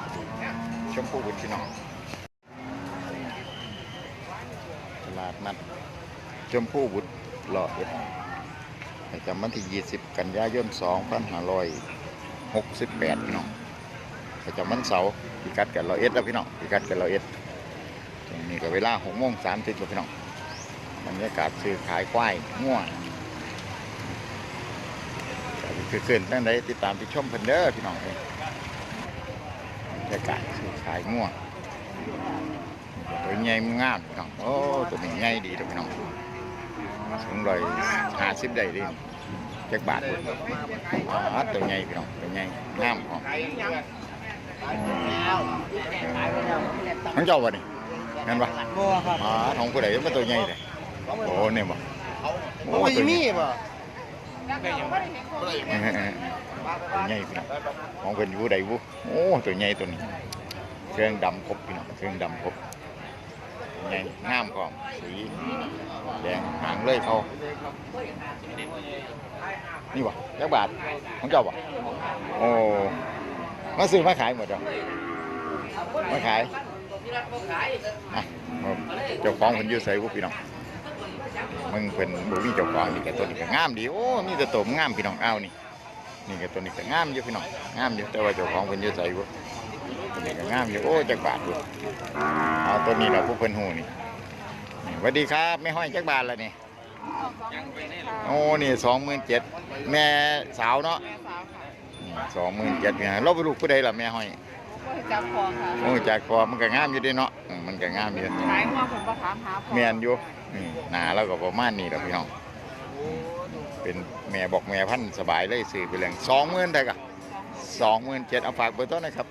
กชมพูบุญพี่น้องตลาดนัดชมพูบุตรหล่อเอ็ดประจำวันที่ 20 กันยายน 2568 พี่น้องประจำวันเสาร์พิกัดกันเราเอ็ดแล้วพี่น้องพิกัดกันเราเอ็ดตรงนี้ก็เวลา6โมง30แล้วพี่น้องบรรยากาศซื้อขายควายง่วงคือเกินตั้งใดติดตามติดชมเพิ่นเด้อพี่น้องเอ้ย บรรยากาศซื้อขายง่วงตัวใหญ่งามพี่น้องโอ้ตัวนี้ใหญ่ดีตัวพี่น้องสูงร้อยห้าสิบได้ดิจักบาทพุ่นอ๋อตัวใหญ่พี่น้องตัวใหญ่งามของของเจ้าบ่นี่งั้นปะบัวครับอ๋อของผู้ใดมันตัวใหญ่เลยโอ้เนี่ยบ่โอ้โอ้ยตัวใหญ่มีบ่ ตัวใหญ่พี่น้องของเพิ่นอยู่ใดบุโอ้ตัวใหญ่ตัวนี้ เครื่องดำครบพี่น้องเครื่องดำครบใหญ่งามพร้อมสีแดงหางเลยเขานี่วะจักบาทของเจ้าบ่โอ้มาซื้อมาขายหมดจ้ะมาขายเจ้าของเพิ่นยู่ใส่บุพี่น้อง มึงเพิ่นบ่มีเจ้าของนี่ก็ตัวนี้ก็งามดีโอ้มีแต่ตัวงามพี่น้องเอานี่นี่ก็ตัวนี้ก็งามอยู่พี่น้องงามอยู่แต่ว่าเจ้าของเพิ่นอยู่ใส่บ่ตัวนี้ก็งามอยู่โอ้จักบาทดูเอาตัวนี้เราผู้เพิ่นฮู้นี่สวัสดีครับแม่ห้อยจักบาทละนี่โอ้นี่สองหมื่นเจ็ดแม่สาวเนาะสองหมื่นเจ็ดเนี่ยเราไปลูกผู้ใดล่ะแม่ห้อย ว่าจับคองค่ะโอ้จากคอมันก็งามอยู่เด้เนาะอืมมันก็งามอยู่ขายหัวผมก็ถามหาพอแม่นอยู่นี่หนาแล้วก็ประมาณนี้แหละพี่น้องอืมเป็นแม่บอกแม่พันธุ์สบายเลยซื้อไปเลยสองหมื่นได้กะสองหมื่นเจ็ดเอาฝากเบอร์โทรหนะครับ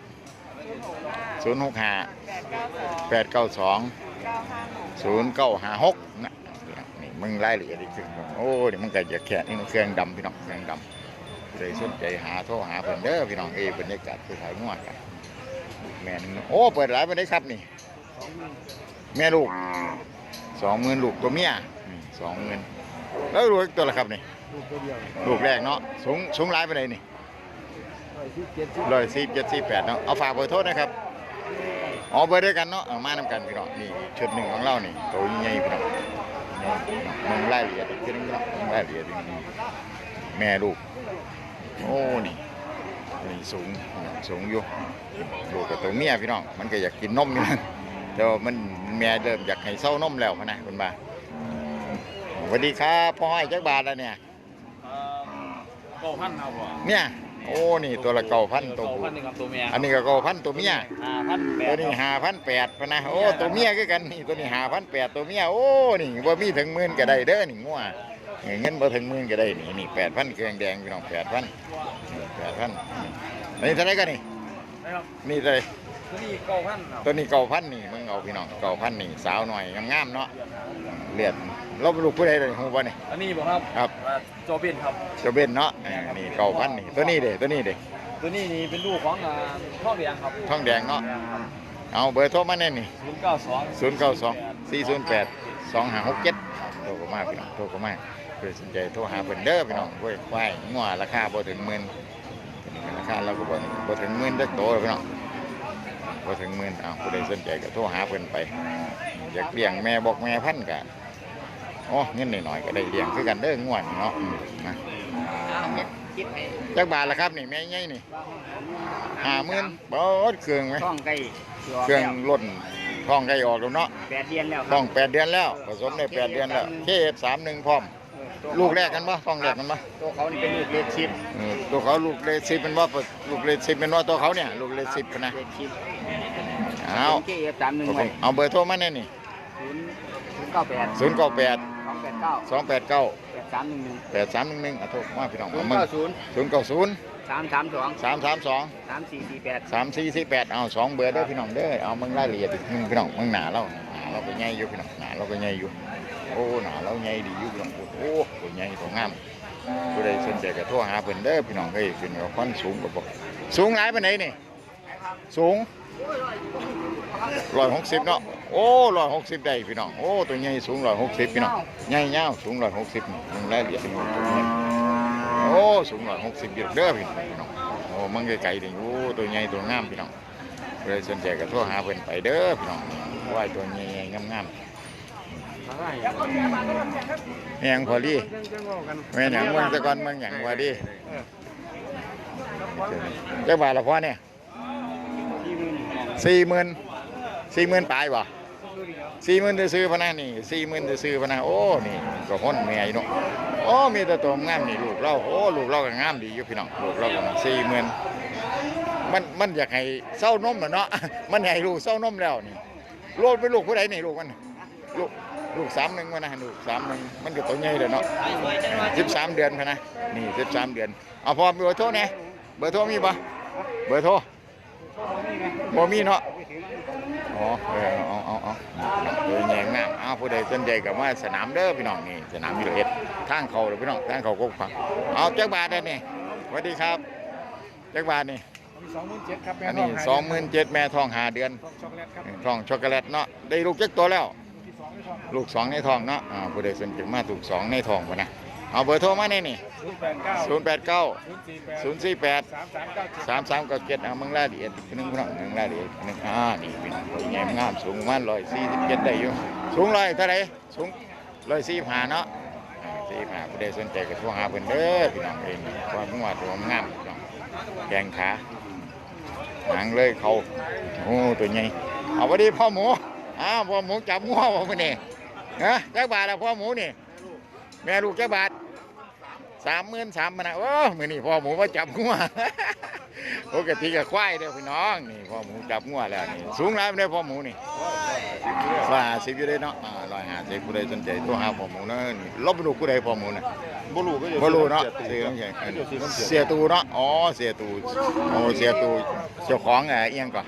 ศูนย์หกห้าแปดเก้าสองแปดเก้าสอง เก้าห้าหกศูนย์เก้าห้าหกนะนี่มึงรายละเอียดอีกทีโอ้เดี๋ยวมันก็จะแค่นี่เครื่องดำพี่น้องเครื่องดำเลยสนใจหาโทรหาเพิ่นเด้อพี่น้องเอ้ยบรรยากาศคือขายงวดกัน แม่นึงโอ้ เปิดร้านไปได้ครับนี่ แม่ลูกสองหมื่นลูกตัวเมียสองหมื่นแล้วลูกตัวละครับนี่ ลูกตัวเดียวลูกแรกเนาะสูงสูงร้ายไปไหนนี่ร้อยสิบเจ็ดสิบร้อยสี่เจ็ดสี่แปดเนาะเอาฝากเบอร์โทษนะครับอ๋อเบอร์ด้วยกันเนาะเอามานำกันพี่น้องนี่ชุดหนึ่งของเรานี่ตัวใหญ่พี่น้องมึงรายละเอียดอีกทีนึงพี่น้องมึงรายละเอียดอีกทีนึงแม่ลูกโอ้นี่ นี่สูงสูงอยู่ลูกกับตัวเมียพี่น้องมันก็อยากกินนมอยู่นั่นแต่ว่ามันแม่เริ่มอยากให้เศร้านมแล้วพะนะคุณบ่าสวัสดีครับพ่อให้อยจักบาทแล้วเนี่ยเก้าพันเอาบ่เนี่ยโอ้นี่ตัวละเก้าพันตัวเก้าผู้พันนี่ครับตัวเมียอันนี้ก็เก้าพันตัวเมียห้าพันแปตัวดนี้หาพันแปดพะนะโอ้ตัวเมียคือกันนี่ตัวนี้หาพันแปดตัวเมียโอ้นี่บ่มีถึงหมื่นก็ได้เด้อนี่งัวเงินบ่ถึงหมื่นก็ได้นี่นี่แปดพันเครื่องแดงพี่น้องแปดพันแปดพัน อันนี้เท่าไหรกันนี่ นะครับนี่เท่าไหรตัวนี้เก้าพันครับตัวนี้เก้าพันนี่มึงเอาพี่น้องเก้าพันนี่สาวหน่อยงามๆเนาะเลือดเราเป็นลูกผู้ใดเลยฮู้บ่นี่ อันนี้บ่ครับครับอ่าโจเบนครับ เจ้าเบนเนาะเออนี่เก้าพันนี่ตัวนี้เด้ตัวนี้เด้ตัวนี้นี่เป็นลูกของอ่าพ่อเบียงครับท้องแดงเนาะเอาเบอร์โทรมาแน่นี่ ศูนย์เก้าสองศูนย์เก้าสองสี่ศูนย์แปดสองห้าหกเจ็ดโทรเข้ามาพี่น้องโทรเข้ามาเพื่อสนใจโทรหาเพิ่นเด้อพี่น้องกล้วยควายงัวราคาบ่ถึงหมื่นราคาเราก็บ่บ่ถึงหมื่นจักโตเลยพี่น้องบ่ถึงหมื่นเอาผู้ใดสนใจก็โทรหาเพิ่นไป อยากเลี้ยงแม่บอกแม่พันธุ์ก็โอ้เงินหน่อยๆก็ได้เลี้ยงคือกันเด้องัวนี่เนาะอืมนะจักบาทละครับนี่แม่ใหญ่นี่ห้าหมื่นบ่เครื่องไหมท้องไก่เครื่องล้นท้องไก่ออกแล้วเนาะแปดเดือนแล้วคท้รัอบ งแปดเดือนแล้ว ผสมได้แปดเดือนแล้วเคเอฟสามหนึ่งพร้อม ลูกแรกกันปะท้องแรกกันปะตัวเขานี่เป็นลูกเลดชิปเออตัวเขาลูกเลสิบเป็นว่าลูกเลสิบเป็นว่าตัวเขาเนี่ยลูกเลสิบนะเลดชิปเอาเคเอฟสามหนึ่งไว้เอาเบอร์โทรมาเนี่ยนี่ศูนย์ศูนย์เก้าแปดศูนย์เก้าแปดสองแปดเก้าสองแปดเก้าแปดสามหนึ่งหนึ่งแปดสามหนึ่งหนึ่งเอาโทรมาพี่น้องศูเอานย์มึงเก้าศูนย์ศูนย์เก้าศูนย์สามสามสองสามสามสองสามสี่สี่แปดสามสี่สี่แปดเอาสองเบอร์เด้อพี่น้องเด้อเอามึงรายละเอียดอีกมึงพี่น้องมึงหนาเราหนาเราก็ใหญ่อยู่พี่น้องหนาเราก็ใหญ่อยู่โอ้หนาเราใหญ่ดีอยู่พี่น้อง โอ้ตัวใหญ่ตัวงามผู้ใดสนใจก็โทรหาเพิ่นเด้อพี่น้องเอ้ยขึ้นกับคนสูงกว่าบ่สูงหลายปานใดนี่ สูงร้อยหกสิบเนาะโอ้ร้อยหกสิบได้พี่น้องโอ้ตัวใหญ่สูงร้อยหกสิบพี่น้องใหญ่ยาวสูงร้อยหกสิบนี่มึงรายละเอียดนี่ตัวนี้โอ้สูงร้อยหกสิบเยอะเด้อพี่น้องโอ้มึงไกลๆนี่โอ้ตัวใหญ่ตัวงามพี่น้องเลยสนใจก็โทรหาเพิ่นไปเด้อพี่น้องควาตัวใหญ่ๆงามๆ แมงพอดีแม่หยังเมืองตะกอนเมืองหยังพอดีเจักบาทละพ่อเนี่ยสี่หมื่นสี่หมื่นปลายบ่สี่หมื่นจะซื้อพนะนี่สี่หมื่นจะซื้อพนะโอ้นี่ก็พ้นแม่อีเนาะโอ้มีแต่ตัวงามนี่ลูกเราโอ้ลูกเราก็งามดีอยู่พี่น้องลูกเราก็สี่หมื่นมันมันอยากให้เศร้านมน่ะเนาะมันให้ลูกเศร้านมแล้วนี่ลูกเป็นลูกผู้ใดนี่ลูกมันลูก ลูกสามหนึ่งวะนะลูกสามหนึ่งมันก็ตัวใหญ่เลยเนาะสิบสามเดือนพะนะนี่สิบสามเดือนเอาพอเบอร์โทรเนี่ยเบอร์โทรมีปะเบอร์โทรบ่มีเนาะอ๋อเออเอาเอาเอาโดยแยงงามเอาผู้ใดสนใจกับว่าสนามเด้อพี่น้องนี่สนามยูโรเอ็ดทางเขาเด้อพี่น้องทางเขากกฟังเอาจักบาทได้นี่สวัสดีครับจักบาทนี่สองหมื่นเจ็ดครับแม่อันนี้สองหมื่นเจ็ดแม่ทองหาเดือนทองช็อกโกแลตเนาะได้ลูกจักตัวแล้ว ลูกสองในทองเนาะอ่าผู้ใดสนใจมาถูกสองในทองปะนะเอาเบอร์โทรมาในนี่ศูนย์แปดเก้าศูนย์แปดเก้าศูนย์สี่แปดศูนย์สี่แปดสามสามเก้าเจ็ดสามสามก็เจ็ดเอามึงรายละเอียดอีกหนึ่งพี่น้องหนึ่งรายละเอียดหนึ่งอ่านี่พี่น้องตัวใหญ่งามสูงประมาณร้อยสี่สิบเจ็ดได้อยู่สูงร้อยเท่าไหรสูงร้อยสี่ห้าเนาะอ่าสี่ห้าผู้ใดสนใจก็โทรหาเพิ่นเด้อพี่น้องเองความงวดตัวงามพี่น้องแกงขาหางเลยเขาโอ้ตัวใหญ่เอาวันนี้พ่อหมู อ้าวพ่อหมูจับงัวบ่มื้อนี้ฮะจักบาทละพ่อหมูนี่ แม่ลูกจักบาทสามหมื่นสามมันนะโอ้มือนี่พ่อหมูมาจับงัวปกติกับควายเด้อพี่น้องนี่พ่อหมูจับงัวแล้วนี่สูงแล้วเด้อพ่อหมูนี่ร้อยห้าสิบอยู่เด้อเนาะร้อยห้าสิบผู้ใดสนใจตัวหาพ่อหมูเนาะนี่ลบไปดูผู้ใดพ่อหมูน่ะบ่รู้ก็บ่รู้เนาะเสียเสียตูเนาะอ๋อเสียตูโอ้เสียตูเจ้าของเอ่อเอียงก่อน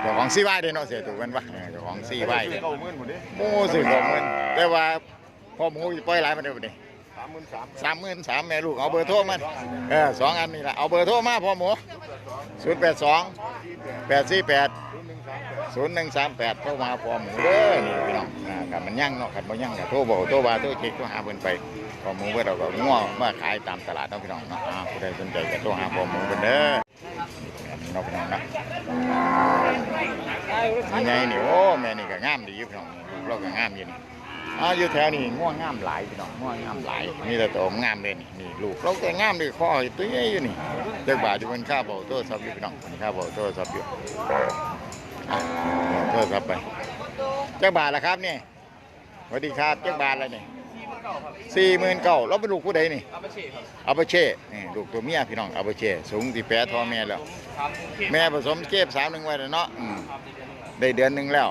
เจ้าของซีไว้เด้อเนาะเสียตูเป็นปะเออเจ้าของซีไว้เด้อเก้าหมื่นหมดดิหมูสิสองหมื่นแต่ว่าพ่อหมูสิปล่อยหลายมันเด้อบัดนี้สามหมื่นสามสามหมื่นสามแม่ลูกเอาเบอร์โทรมันเออสองอันนี่แหละเอาเบอร์โทรมาพ่อหมูศูนย์แปดสองแปดสี่แปดศูนย์หนึ่งสามแปดโทรมาพ่อหมูเด้อนี่พี่น้องอ่ากันมันยั่งเนาะกันมันยั่งกับโทรบอกโทรบาโทรเช็คโทรหาเพิ่นไปพ่อหมูเพื่อเราก็ง้อมาขายตามตลาดเนาะพี่น้องเนาะอ่าผู้ใดสนใจก็โทรหาพ่อหมูเพิ่นเด้อนี่เนาะพี่น้องเนาะ นี่ไงนี่โอ้แม่นี่ก็งามดีอยู่พี่น้องลูกเราก็งามอยู่นี่อ่าอยู่แถวนี้ง่วงงามหลายพี่น้องง่วงงามหลายมีแต่ตัวงามเลยนี่นี่ลูกเราแต่งามเลยข้อตัวใหญ่อยู่นี่เจ้าบ่าวจะเป็นข้าวเบาโทรัพท์อยู่พี่น้องเป็นข้าวเบาโทรศัพท์อยู่อะโทรศัพท์ไปเจ้าบาวละครับนี่สวัสดีครับเจ้าบาวอะไรนี่สี่หมื่นเก้าเราเป็นลูกผู้ใดนี่อาไปฉีดครับอาไปเช่นี่ลูกตัวเมียพี่น้องอาไปเช่สูงที่แปดทอแม่แล้ว แม่ผสมเก็บสามหนึ่งไว้แล้วเนาะ ได้เดือนหนึ่งแล้ว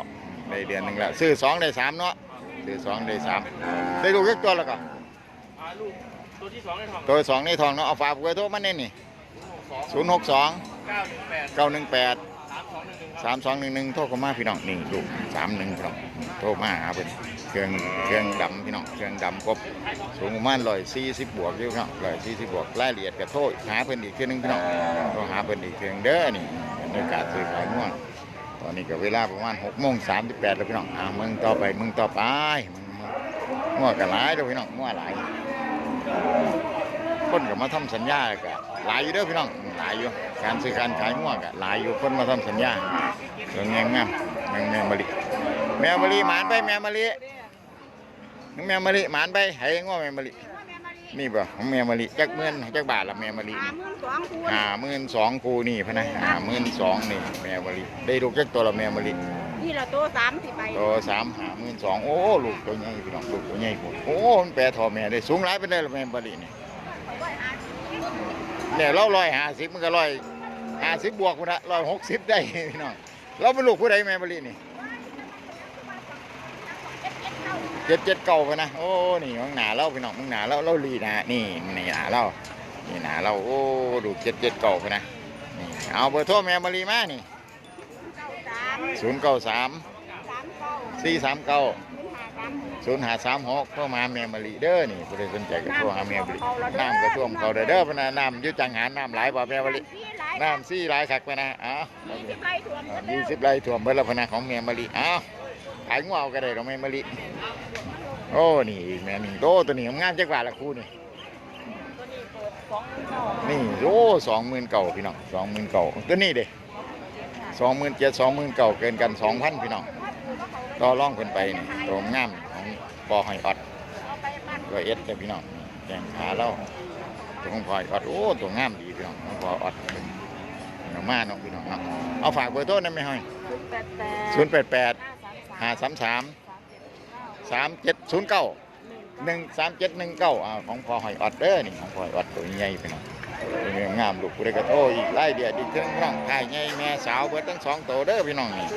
ได้เดือนหนึ่งแล้ว ซื้อสองได้สามเนาะซื้อสองได้สามได้ลูกเล็กตัวแล้วก็อ่าลูกตัวที่สองในท้องตัวสองในทองเนาะเอาฝากเบอร์โทรมาเนี่ยนี่ศูนย์หกสองเก้าหนึ่งแปดเก้าหนึ่งแปดสามสองหนึ่งหนึ่งสามสองหนึ่งหนึ่งโทรเข้ามาพี่น้องนี่ลูกสามหนึ่งพี่น้องโทรมาหาเป็นเครื่องเครื่องดำพี่น้องเครื่องดำครบสูงประมาณร้อยสี่สิบบวกอยู่พี่น้องร้อยสี่สิบบวกรายละเอียดก็โทรหาเพิ่นอีกเครื่องหนึงพี่น้องโทรหาเพิ่นอีกเครื่องเด้อนี่บรรยากาศซื้อขายง่วงต อนนี้ก็เวลาประมาณหกโมงสามสิบแปดแล้วพี่น้องอ่ามึงต่อไปมึงต่อไปมึงมึงง่วงก็หลายเด้อพี่น้องง่วหลายคนก็มาทำสัญญาก็หลายอยู่เด้อพี่น้องหลายอยู่การซื้อการขายมั่วก็หลายอยู่คนมาทำสัญญาเรื่องงามงามแม่แม่มะลิแม่มะลิหมานไปแม่มะลิน้องแม่มะลิหมานไปให้ง้อแม่มะลิ นี่บ่ของแม่มะลิจักหมื่นจักบาทละแม่มะลินี่ห้าหมื่นสองคูนี่พะนะห้าหมื่นสองนี่แม่มะลิได้ลูกจักตัวละแม่มะลินี่เราโตสามสิไปตัวสามห้าหมื่นสองโอ้ลูกตัวใหญ่พี่น้องลูกตัวใหญ่พุ่นโอ้มันแปรทอแม่ได้สูงหลายเป็นได้ละแม่มะลินี่เนี่ยเราร้อยห้าสิบมันก็ร้อยห้าสิบบวกพุ่นละร้อยหกสิบได้พี่น้องเราเป็นลูกผู้ใดแม่บรินี่ เจ็ดเจ็ดเก่าไปนะโอ้นี่มึงหนาเราพี่น้องมึงหนาเราเราลีหนานี่นี่หนาเรานี่หนาเราโอ้ดูเจ็ดเจ็ดเก่าไปนะนี่เอาเบอร์โทรแม่บริมานี่สามศูนย์เก้าสามสามเก้าสี่สามเก้าศูนย์ห้าสามหกศูนย์หาสามหกโทรมาแม่มะลิเด้อนี่ผู้ใดสนใจก็โทรหาแม่มะลิน้ำก็ท่วมเขาเด้อเด้อพะนะน้ำอยุจังหารน้ำหลายบ่แม่มะลิพี่หลายน้ำซี่หลายคักไปนะเอ้ายี่สิบไร่ถ่วมหมดยี่แล้วสิบไร่ถ่วมเบิดและพะนะของแม่มะลิเอ้า ขายงัวเอาก็ได้ของแม่มะลิโอ้นี่อีกแม่นี่โตตัวนี้งามจักบาทละคู่นี่ตัวนี้เปิดสองเก้านี่โอ้สองหมื่นเก่าพี่น้องสองหมื่นเก่าตัวนี้เด้สองหมื่นเจ็ดสองหมื่นเก่าเกินกันสองพันพี่น้องต่อร่องเพิ่นไปนี่ตัวงามของปอหอยออดตัวเอสเด้อพี่น้องแกงขาเล่าตัวของพลอยออดโอ้ตัวงามดีพี่น้องของพลอยออดเป็นน้องมาเน้องพี่น้องเนาะเอาฝากเบอร์โทรได้ไหมห้อยศูนย์แปดแปด ศูนย์แปดแปดห้าสามสามสามเจ็ดศูนย์เก้าหนึ่งสามเจ็ดหนึ่งเก้าอ่าของพอหอยออดเด้อนี่ของพอหอยออดตัวใหญ่พี่น้องตัวงามลูกผู้ใดก็โตอีกไล่เดียดอีกเครื่องร่างกายใหญ่แม่สาวเบิดทั้งสองตัวเด้อพี่น้องนี่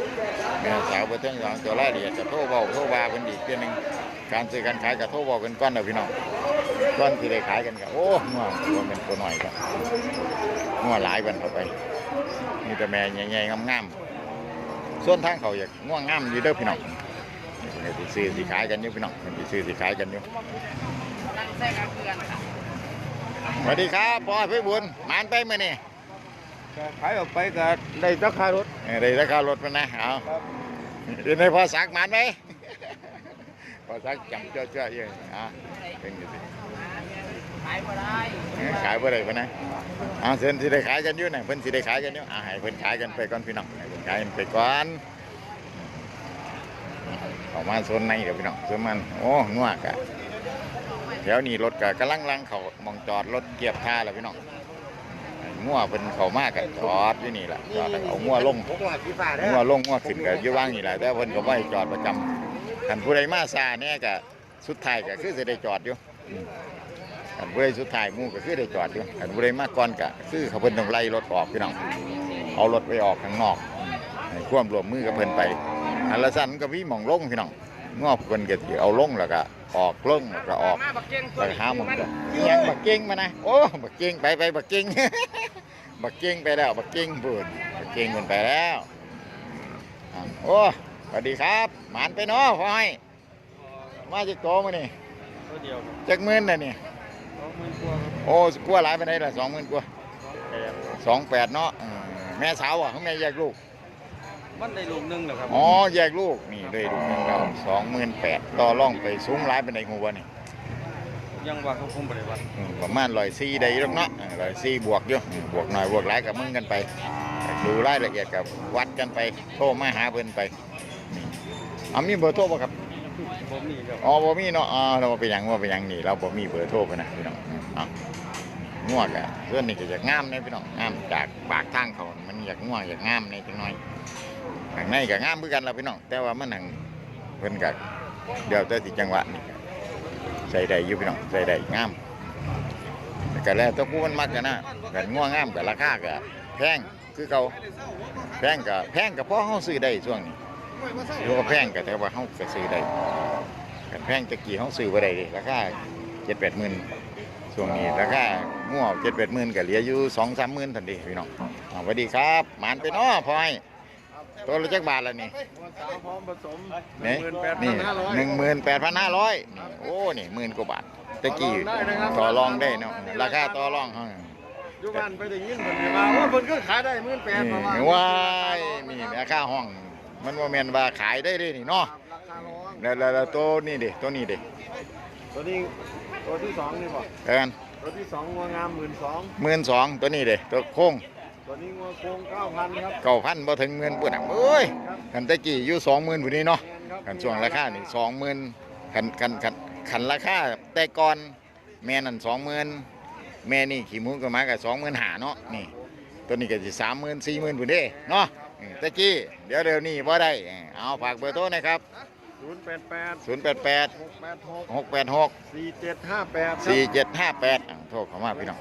แม่สาวเบิดทั้งสองตัวไล่เดียดจะโทรเบาโทรบาเพิ่นอีกเพียงหนึงการซื้อการขายก็โทรบอกกันก่อนเด้อพี่น้องก่อนที่ได้ขายกันก็โอ้งัวตัวเป็นตัวหน่อยครับงัวหลายวันเข้าไปมีแต่แม่ใหญ่ๆงามๆ ส่วนทางเขาอยากง่วงงามอยู่เด้อพี่น้องนี่เพิ่นก็สิซื้อสิขายกันอยู่พี่น้องเพิ่นสิซื้อสิขายกันอยู่สวัสดีครับพ่อพี่บุญหมานไปมื่อนี่ขายออกไปก็ได้ราคารถเออได้ราคารถมันนะเอาเดี๋ยวในพ่อสักหมานไหมพ่อสักจำเจ้าเจ้าเยอะอะเป็นอยู่สิขายบ่ได้ขายเพื่อไรพะนะเอาเส้นสิได้ขายกันอยู่นะเพิ่นสิได้ขายกันอยู่อะให้เพิ่นขายกันไปก่อนพี่น้องให้เพิ่นขายกันไปก่อนออกมาโซนในกับพี่น้องโซนมันโอ้งัวกะแถวนี้รถกะกำลังลังเขามองจอดรถเกียบท่าแล้วพี่น้องงัวเพิ่นเขามากกะจอดอยู่นี่แหละจอดแล้วเอางัวลงผมว่าสีฟ้าเด้งัวลงงัวขึ้นก็อยู่ว่างนี่แหละแต่เพิ่นก็บ่จอดประจำคันผู้ใดมาซาเนี่ยก็สุดท้ายก็คือสิได้จอดอยู่ อืมคันผู้ใดสุดท้ายหมู่ก็คือได้จอดอยู่คันผู้ใดมาก่อนก็คือเขาเพิ่นต้องไล่รถออกพี่น้องเอารถไปออกข้างนอกอืมให้ความร่วมมือกับเพิ่นไปอันละสั่นก็มีหม่องลงพี่น้องงอบเพิ่นก็สิเอาลงแล้วก็ออกลงแล้วก็ออกมาบักเก่งไปหาหมองก็ยังบักเก่งมานะโอ้บักเก่งไปไปบักเก่งบักเก่งไปแล้วบักเก่งพูนบักเก่งมันไปแล้วอะโอ้สวัสดีครับหมานไปเนาะพ่อให้มาจากโตมานี่ตัวเดียวจากหมื่นน่ะนี่สอง หมื่นกว่าครับโอ้กลัวหลายไปไหนใดล่ะสองหมื่นกว่าแปดสองแปดเนาะเออแม่สาวอะเขาแม่แยกลูก มันได้ลูกหนึงเหรอครับอ๋อแยกลูกนี่เลยลูกหนึงเราสองหมื่นแปดต่อร่องไปสูงหลายไปไหนหัวนี่ยังว่าเขาคงบริวัติอืมประมาณร้อยสี่ได้หรอกเนาะร้อยสี่บวกอยู่อืมบวกหน่อยบวกหลายกับมึงกันไป ดูรายละเอียดกับวัดกันไป โทรมาหาเพิ่นไปนี่เอามีเบอร์โทรป่ะครับ ผมนี่ครับอ๋อบ่มีเนาะอ๋อเราบ่ไปหยังว่าไปหยังนี่เราบ่มีเบอร์โทรไปนะพี่น้องอะง่วงอะส่วนนี้ก็อยากงามนะพี่น้องงามจากปากทางเขามันอยากง่วงอยากงามในจังน้อยข้างในก็งามคือนกันล่ะพี่น้องแต่ว่ามันหังเพิ่นก็เดี๋ยวแต่สิจังหวะนี่ใส่ได้อยู่พี่น้องใส่ได้งามแต่ก็แล้วแต่ผู้มันมักกันนะกันง่วงงามกับราคาก็แพงคือเก่าแพงก็แพงก็พอเฮาซื้อได้ช่วงนี้ อยู่ว่าแพงก็แต่ว่าเฮาก็ซื้อได้กันแพงตะกี้เขาซื้อไปได้ดิราคาเจ็ดแปดหมื่นช่วงนี้ราคาง่วเจ็ดแปดหมื่นก็เหลืออยู่สองสามหมื่นทันทีพี่น้องอ่าสวัสดีครับหมานไปเนาะพลอยตัวละจักบาทละนี่สาวพร้อมผสมนี่หมื่นแปดพันี่นห้าร้อยหนึ่งหมื่นแปดพันห้าร้อยนี่โอ้นี่หมื่นกว่าบาทตะกี้ต่อรองได้นะครับต่อรองได้เนาะราคาต่อรองเขาอยู่บ้านไปได้ยินเพิ่นก็ว่าว่าเพิ่นก็ขายได้หมื่นแปดประมาณนี่ว้ายนี่ราคาห้อง มันว่าแม่นว่าขายได้เด้นี่เนาะราคาร้องแล้วแล้วแล้วตัวนี้ดิตัวนี้ดิตัวนี้ตัวที่สองนี่บ่เอินตัวที่สองงัวงามหมื่นสองหมื่นสองตัวนี้ดิตัวโค้งตัวนี้งัวโครงเก้าพันครับเก้าพันบ่ถึงหมื่นปุ่นอะเอ้ยกันตะกี้อยู่สองหมื่นปุ่นนี้เนาะแมนครับกันช่วงราคานี่สองหมื่นคันคันคันคันราคาแต่ก่อนแม่นั่นสองหมื่นแม่นี่ขี่หมูก็มากับสองหมื่นหาเนาะนี่ตัวนี้ก็สิสามหมื่นสี่หมื่นปุ่นเด้เนาะ เออตะกี้เดี๋ยวเดี๋ยวนี้บ่ได้เออเอาฝากเบอร์โทรหนะครับศูนย์แปดแปดศูนย์แปดแปดหกแปดหกหกแปดหกสี่เจ็ดห้าแปด สี่เจ็ดห้าแปดโทรเข้ามาพี่น้อง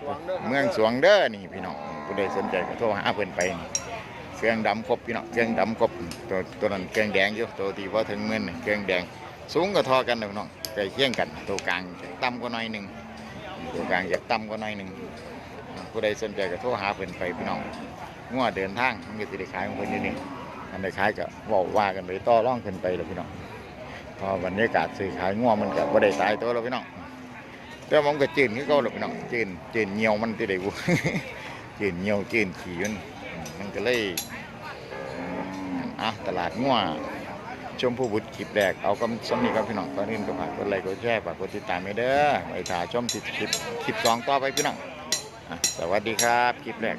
เมืองสวงเด้อนี่พี่น้องผู้ใดสนใจก็โทรหาเพิ่นไปนี่เครื่องดำครบพี่น้องเครื่องดำครบตัวตัวนั้นเครื่องแดงอยู่ตัวที่ว่าถึงหมื่นนี่เครื่องแดง สูงก็ทอกันนะพี่น้องใกล้เคียงกันตัวกลางจะต่ำกว่าหน่อยหนึ่งตัวกลางจะต่ำกว่าหน่อยหนึ่งผู้ใดสนใจก็โทรหาเพิ่นไปพี่น้อง งัวเดินทางมันก็สิได้ขายของเพิ่นอยู่นี่อันใดขายก็เว้าว่ากันไปต่อร่องขึ้นไปเลยพี่น้องพอบรรยากาศซื้อขายงัวมันก็บ่ได้ตายตัวแล้วพี่น้องแต่ผมก็จืนคือเก่าหรอกพี่น้องจืนจืนเหี่ยวมันที่ไหนบุจืนเหี่ยวจืนขี้มันมันก็เลยอะตลาดงัวชมผู้บุตรคลิปแรกเอากำสำนีกับพี่น้องตอนนี้ก็ฝากกดไลค์กดแชร์ฝากกดติดตามไปเด้อไปถ่ายชมคลิปคลิปคลิปสองต่อไปพี่น้องสวัสดีครับ คลิปแรก